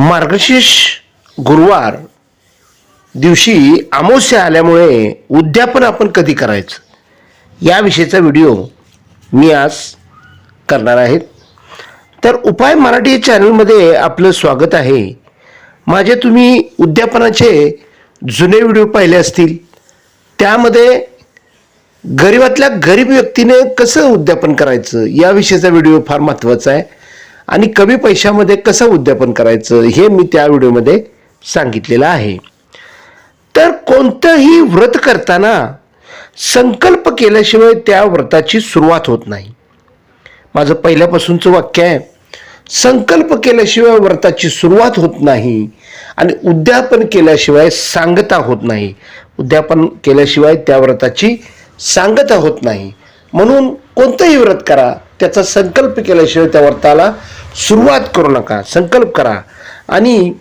मार्गशीर्ष गुरुवार दिवशी अमावस्या आल्यामुळे उद्यापन आपण कधी करायचं? याविषयीचा व्हिडिओ मी आज करणार आहे. तर उपाय मराठी चॅनलमध्ये आपलं स्वागत आहे. माझे तुम्ही उद्यापनाचे जुने व्हिडिओ पाहिले असतील. त्यामध्ये गरिबातल्या गरीब व्यक्तीने कसं उद्यापन करायचं? याविषयीचा व्हिडिओ फार महत्त्वाचा आहे. आणि कमी पैशामध्ये कसं उद्यापन करायचं हे मी त्या व्हिडिओमध्ये सांगितलेलं आहे. तर कोणतंही व्रत करताना संकल्प केल्याशिवाय त्या व्रताची सुरुवात होत नाही. माझं पहिल्यापासूनचं वाक्य आहे संकल्प केल्याशिवाय व्रताची सुरुवात होत नाही आणि उद्यापन केल्याशिवाय सांगता होत नाही. उद्यापन केल्याशिवाय त्या व्रताची सांगता होत नाही. म्हणून कोणतंही व्रत करा त्याचा संकल्प केल्याशिवाय त्या व्रताला सुरुवात करू नका संकल्प करा. आणि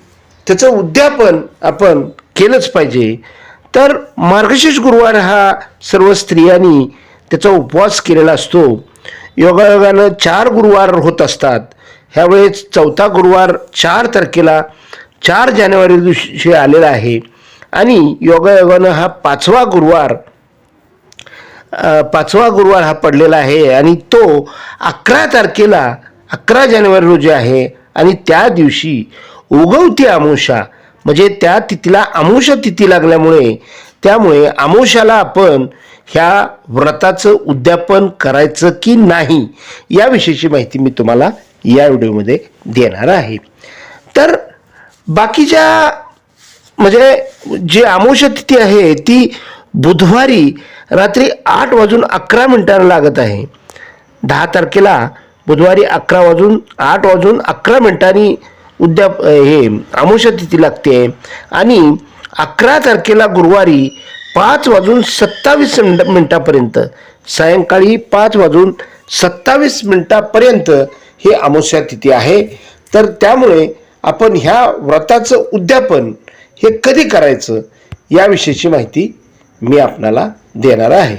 त्याचं उद्यापन आपण केलंच पाहिजे. तर मार्गशीर्ष गुरुवार हा सर्व स्त्रियांनी त्याचा उपवास केलेला असतो. योगायोगानं चार गुरुवार होत असतात. ह्यावेळेस चौथा गुरुवार चार तारखेला चार जानेवारी दिवशी आलेला आहे. आणि योगायोगानं हा पाचवा गुरुवार पाचवा गुरुवार हा पडलेला आहे. आणि तो अकरा तारखेला अकरा जानेवारी रोजी आहे आणि त्या दिवशी उगवती अमोषा म्हणजे त्या तिथीला अमोषा तिथी लागल्यामुळे त्यामुळे अमावस्याला आपण ह्या व्रताचं उद्यापन करायचं की नाही याविषयीची माहिती मी तुम्हाला या व्हिडिओमध्ये देणार आहे. तर बाकीच्या म्हणजे जी अमावस्या तिथी आहे ती बुधवारी रात्री आठ वाजून अकरा मिनिटांना लागत आहे. दहा तारखेला बुधवारी अकरा वाजून आठ वाजून अकरा मिनिटांनी उद्या हे अमावस्या तिथी लागते. आणि अकरा तारखेला गुरुवारी पाच वाजून सत्तावीस मिनिट मिनिटापर्यंत सायंकाळी पाच वाजून सत्तावीस मिनिटापर्यंत हे अमावस्या तिथी आहे. तर त्यामुळे आपण ह्या व्रताचं उद्यापन हे कधी करायचं याविषयीची माहिती मी आपणाला देणार आहे.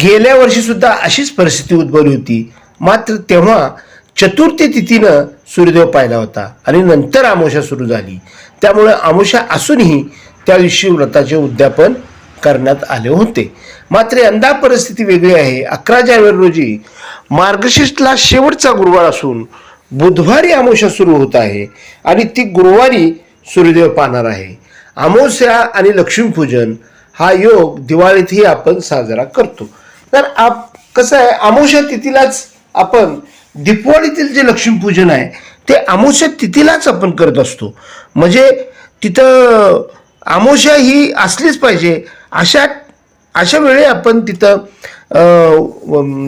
गेल्या वर्षीसुद्धा अशीच परिस्थिती उद्भवली होती. मात्र तेव्हा चतुर्थी तिथीनं सूर्यदेव पाहिला होता आणि नंतर आमोशा सुरू झाली. त्यामुळे आमोशा असूनही त्या दिवशी व्रताचे उद्यापन करण्यात आले होते. मात्र यंदा परिस्थिती वेगळी आहे. अकरा जानेवारी रोजी मार्गशीर्षला शेवटचा गुरुवार असून बुधवारी आमोशा सुरू होत आहे आणि ती गुरुवारी सूर्यदेव पाहणार आहे. अमावस्या आणि लक्ष्मीपूजन हा योग दिवाळीतही आपण साजरा करतो. तर आप कसं आहे? आमोशा तिथीलाच आपण दीपावलीतील जे लक्ष्मीपूजन आहे ते आमोश्या तिथीलाच आपण करत असतो. म्हणजे तिथं आमोश्या ही असलीच पाहिजे. अशा अशा वेळी आपण तिथं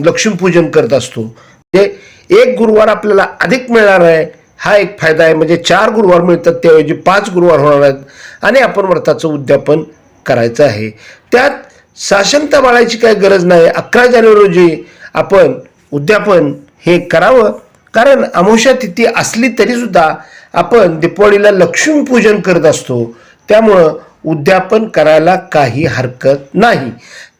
लक्ष्मीपूजन करत असतो. म्हणजे एक गुरुवार आपल्याला अधिक मिळणार आहे हा एक फायदा आहे. म्हणजे चार गुरुवार मिळतात त्याऐवजी पाच गुरुवार होणार आहेत. आणि आपण व्रताचं उद्यापन करायचं आहे. त्यात साशंकता बाळायची काही गरज नाही. अकरा जानेवारी रोजी आपण उद्यापन हे करावं. कारण अमावस्या तिथी असली तरी सुद्धा आपण दीपावलीला लक्ष्मीपूजन करत असतो. त्यामुळं उद्यापन करायला काही हरकत नाही.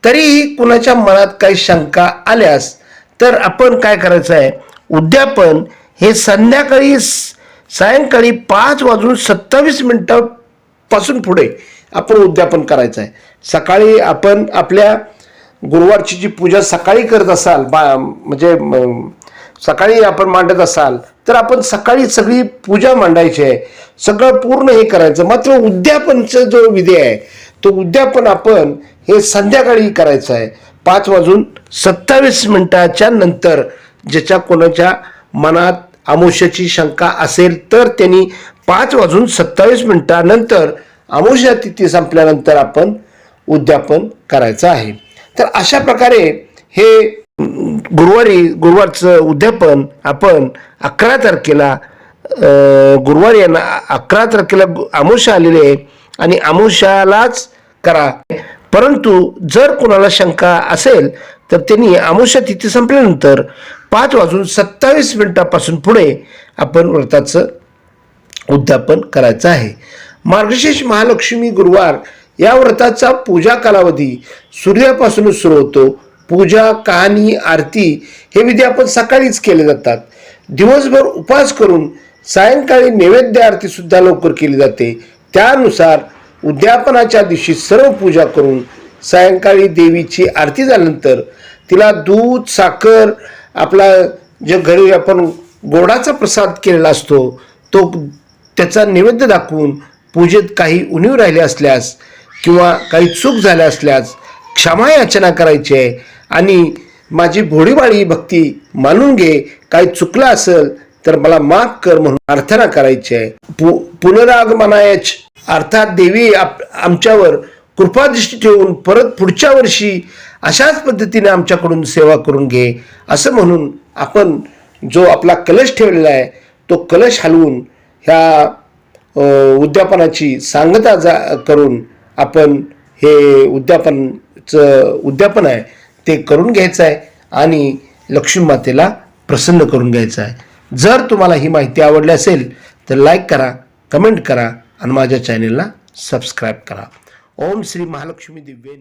तरीही कुणाच्या मनात काही शंका आल्यास तर आपण काय करायचं आहे? उद्यापन हे संध्याकाळी सायंकाळी पाच वाजून सत्तावीस मिनटापासून पुढे आपण उद्यापन करायचं आहे. सकाळी आपण आपल्या गुरुवारची जी पूजा सकाळी करत असाल बा म्हणजे सकाळी आपण मांडत असाल तर आपण सकाळी सगळी पूजा मांडायची आहे. सगळं पूर्ण हे करायचं. मात्र उद्यापनचा जो विधी आहे तो उद्यापन आपण हे संध्याकाळी करायचं आहे. पाच वाजून सत्तावीस मिनिटाच्या नंतर ज्याच्या कोणाच्या मनात आमोशाची शंका असेल तर त्यांनी पाच वाजून सत्तावीस मिनिटानंतर आमोशा तिथी संपल्यानंतर आपण उद्यापन करायचं आहे. तर अशा प्रकारे हे गुरुवारी गुरुवारचं उद्यापन आपण अकरा तारखेला गुरुवारी यांना अकरा तारखेला गु- आलेले आलेली आहे आणि अमावस्यालाच करा. परंतु जर कोणाला शंका असेल तर त्यांनी अमावस्या तिथी संपल्यानंतर पाच वाजून सत्तावीस मिनिटापासून पुढे आपण व्रताचं उद्यापन करायचं आहे. मार्गशीर्ष महालक्ष्मी गुरुवार या व्रताचा पूजा कालावधी सूर्यापासूनच सुरू होतो. पूजा कहाणी आरती हे विधी आपण सकाळीच केले जातात. दिवसभर उपवास करून सायंकाळी नैवेद्य आरती सुद्धा लवकर केली जाते. त्यानुसार उद्यापनाच्या दिवशी सर्व पूजा करून सायंकाळी देवीची आरती झाल्यानंतर तिला दूध साखर आपला जे घरी आपण गोडाचा प्रसाद केलेला असतो तो त्याचा नैवेद्य दाखवून पूजेत काही उणीव राहिले असल्यास किंवा काही चूक झाल्या असल्यास क्षमा याचना करायची आहे. आणि माझी भोडीबाळी भक्ती मानून घे. काही चुकलं असेल तर मला माफ कर म्हणून प्रार्थना करायची आहे. पु पुनरागमनायच. अर्थात देवी आप आमच्यावर कृपादृष्टी ठेवून परत पुढच्या वर्षी अशाच पद्धतीने आमच्याकडून सेवा करून घे. असं म्हणून आपण जो आपला कलश ठेवलेला आहे तो कलश हलवून ह्या उद्यापनाची सांगता जा करून आपण हे उद्यापनचं उद्यापन आहे ते करून घ्यायचं आहे आणि लक्ष्मी मातेला प्रसन्न करून घ्यायचं आहे. जर तुम्हाला ही माहिती आवडली असेल तर लाईक करा कमेंट करा आणि माझ्या चॅनेलला सबस्क्राईब करा. ओम श्री महालक्ष्मी दिव्ये